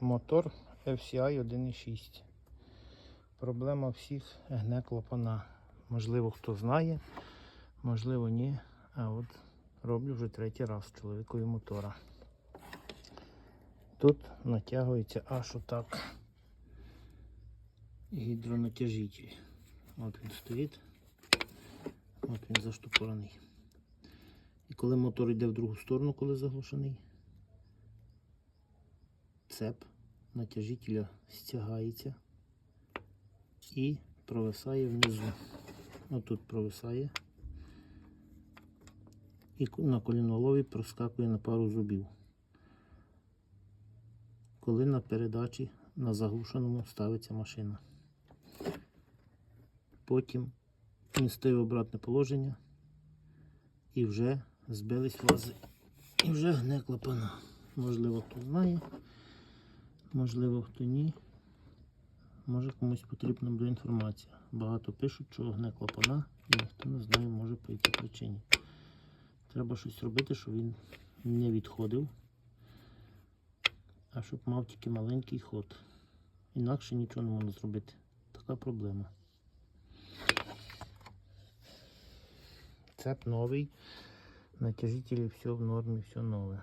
мотор FCI 1.6. Проблема всіх гне клапана. Можливо, хто знає, можливо, ні. А от роблю вже третій раз чоловікові мотора. Тут натягується аж отак гідронатяжитель. От він стоїть. От він заштопорений. І коли мотор йде в другу сторону, коли заглушений, цеп натяжителя стягається і провисає внизу. Отут провисає. І на колінолові проскакує на пару зубів. Коли на передачі на заглушеному ставиться машина. Потім він стає в обратне положення і вже збились лази. І вже гне клапана. Можливо, хто знає, можливо, хто ні. Може комусь потрібна буде інформація. Багато пишуть, що гне клапана, і ніхто не знає, може по якій причині. Треба щось робити, щоб він не відходив, а щоб мав тільки маленький ход. Інакше нічого не можна зробити. Така проблема. Цеп новий. Натяжителі все в нормі, все нове.